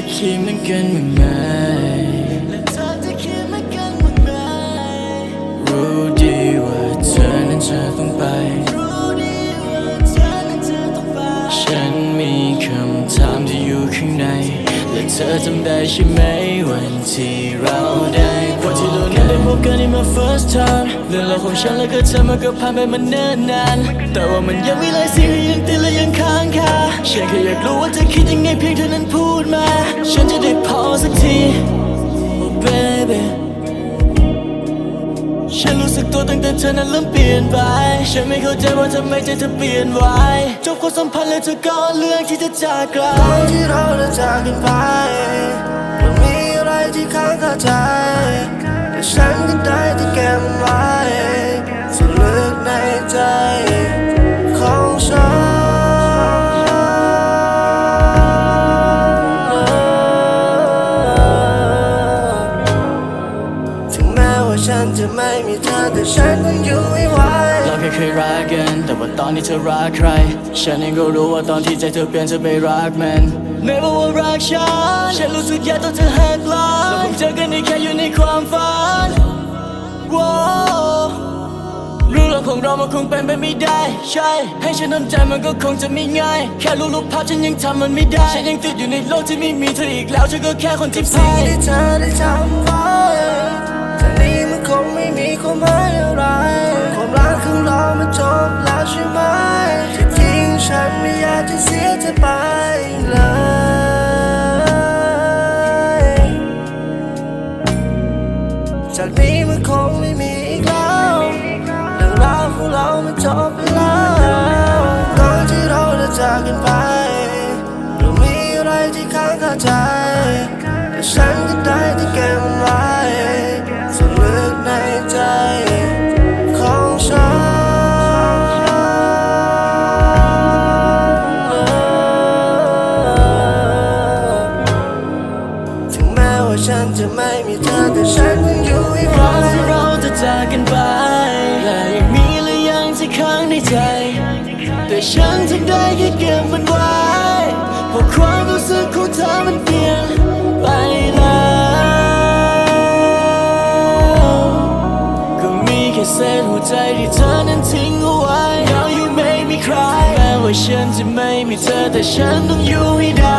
จะคิดเหมือนกันมั้างไหมและเธอจะคิดเหมือนกันบ้างไหมรู้ดีว่าเธอนั้นจะต้องไป รู้ดีว่าเธอนั้นจะต้องไป ฉันมีคำถามที่อยู่ข้างใน และเธอจำได้ใช่ไหมวันที่เราได้พบที่เรานั้นได้พบกันในมา first time เรื่องราวของฉันและก็เธอมันก็ผ่านไปมันเนิ่นนาน แต่ว่ามันยังมีหลายสิ่งที่ยังติดและยังค้างคาฉันแค่อยากรู้ว่าเธอคิดยังไงเพียงเท่านั้นพูดมา ฉันจะได้พอสักที oh baby ฉันรู้สึกตัวตั้งแต่เธอนั้นเริ่มเปลี่ยนไป ฉันไม่เข้าใจว่าทำไมใจเธอเปลี่ยนไวจบความสัมพันธ์แล้วเธอก็เลือกที่จะจากไกลตอนที่เราเดินจากกันไปมันมีอะไรที่ค้างคาใจแต่ฉันก็ได้ที่เก็บมันไว้สลึกในใจ จะไม่มีเธอแต่ฉันก็อยู่ไม่ไหวเราแค่เคยรักกัน แต่ว่าตอนนี้เธอรักใคร ฉันเองก็รู้ว่าตอนที่ใจเธอเปลี่ยนเธอไปรักมันไม่ว่าว่ารักฉัน ฉันรู้สึกแย่ตอนเธอหักหลังเราเพิ่งเจอกันนี่แค่อยู่ในความฝันว้าวเรื่องราวของเรามันคงเป็นไปไม่ได้ ใช่ ให้ฉันทำใจมันก็คงจะไม่ง่าย แค่รู้รูปภาพฉันยังทำมันไม่ได้ ฉันยังติดอยู่ในโลกที่ไม่มีเธออีกแล้วฉันก็แค่คนที่สิ่งพ่ายที่เธอได้ทำไว้จากนี้มัน คงไม่มีความหมายอะไร ความรักของเรามันจบแล้วใช่ไหมที่จริงฉันไม่อยากจะเสียเธอไปเลยจากนี้มันคงไม่มีอีกแล้วเรื่องราวของเรามันจบไปแล้วตอนที่เราได้จากกันไปเรามีอะไรที่ค้างคาใจ ม่มีเธอแต่ฉันยังอยู่ไม่ไวก่อนที่เราจะจากกันไปและยังมีหรือยังที่ค้างในใจ แต่ฉันทำได้แค่เก็บมันไว้เพราะความรู้สึกของเธอมันเปลี่ยนไปแล้วก็มีแค่เศษหัวใจที่เธอนั้นทิ้งเอาไว้ Now you make me cry แม้ว่าฉันจะไม่มีเธอแต่ฉันต้องอยู่ให้ได้